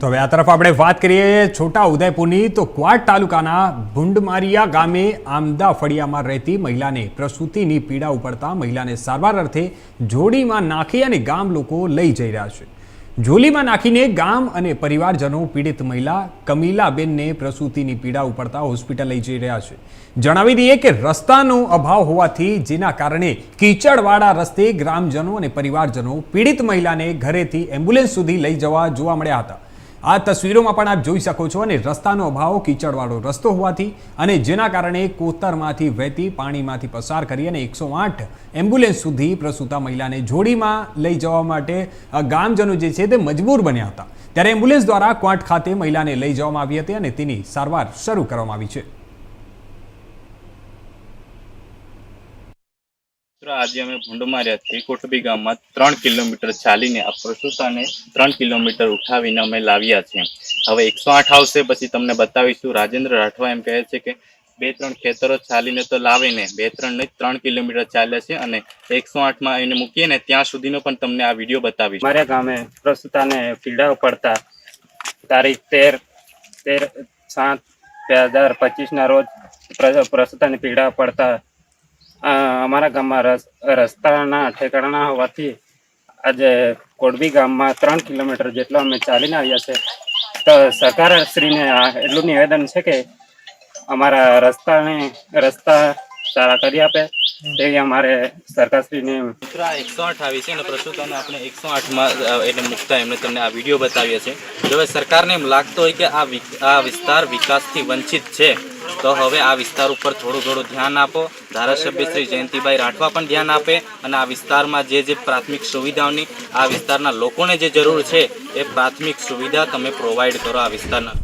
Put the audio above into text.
તો હવે આ તરફ આપણે વાત કરીએ છોટા ઉદયપુરની, તો ક્વાડ તાલુકાના ભુંડમારિયા ગામે આમદા ફળિયામાં રહેતી મહિલાને પ્રસૂતિની પીડા ઉપડતા મહિલાને સારવાર અર્થે જોડીમાં નાખી અને ગામ લોકો લઈ જઈ રહ્યા છે. જોલીમાં નાખીને ગામ અને પરિવારજનો પીડિત મહિલા કમીલાબેનને પ્રસૂતિની પીડા ઉપડતા હોસ્પિટલ લઈ જઈ રહ્યા છે. જણાવી દઈએ કે રસ્તાનો અભાવ હોવાથી જેના કારણે કીચડવાળા રસ્તે ગ્રામજનો અને પરિવારજનો પીડિત મહિલાને ઘરેથી એમ્બ્યુલન્સ સુધી લઈ જવા જોવા મળ્યા હતા. આ તસવીરોમાં પણ આપ જોઈ શકો છો અને રસ્તાનો અભાવ, કીચડવાળો રસ્તો હોવાથી અને જેના કારણે કોતરમાંથી વહેતી પાણીમાંથી પસાર કરી અને એકસો આઠ એમ્બ્યુલન્સ સુધી પ્રસૂતા મહિલાને જોડીમાં લઈ જવા માટે ગામજનો જે છે તે મજબૂર બન્યા હતા. ત્યારે એમ્બ્યુલન્સ દ્વારા ક્વાંટ ખાતે મહિલાને લઈ જવામાં આવી હતી અને તેની સારવાર શરૂ કરવામાં આવી છે. મિત્રો, આજે અમે ભૂંડમાર્યાથી કોટબી ગામમાં ત્રણ કિલોમીટર ચાલીને આ પ્રસૂતાને ત્રણ કિલોમીટર ઉઠાવીને અમે લાવ્યા છીએ. હવે એકસો આઠ આવશે, પછી તમને બતાવીશું. રાજેન્દ્ર રાઠવા એમ કહે છે કે બે ત્રણ ખેતરો ચાલીને તો લાવીને બે ત્રણ નહીં, ત્રણ કિલોમીટર ચાલ્યા છે અને એકસો આઠમાં એને મૂકીએ ને ત્યાં સુધીનો પણ તમને આ વીડિયો બતાવીશ. મારા ગામે પ્રસૂતાને પીડા પડતા તારીખ તેર તેર સાત બે હજાર પચીસના રોજ પ્ર- પ્રસૂતાને પીડા પડતા અમારા ગામમાં રસ- રસ્તાના ઠેકાણા હોવાથી આજે કોડબી ગામમાં ત્રણ કિલોમીટર જેટલો અમે ચાલીને આવ્યા છે. તો સરકારશ્રીને આ એટલું નિવેદન છે કે અમારા રસ્તાને રસ્તા સારા કરી આપે. તેવી અમારે સરકારશ્રીને મિત્રો એકસો આઠ આવી છે અને પ્રસૂતાને આપણે એકસો આઠમાં એટલે મૂકતા એમને તમને આ વીડિયો બતાવીએ છે જો હવે સરકારને એમ લાગતો હોય કે આ આ વિસ્તાર વિકાસથી વંચિત છે તો હવે આ વિસ્તાર ઉપર થોડું થોડું ધ્યાન આપો. ધારાસભ્ય શ્રી જયંતિભાઈ રાઠવા પણ ધ્યાન આપે અને આ વિસ્તારમાં જે જે પ્રાથમિક સુવિધાઓની આ વિસ્તારના લોકોને જે જરૂર છે એ પ્રાથમિક સુવિધા તમે પ્રોવાઈડ કરો આ વિસ્તારના.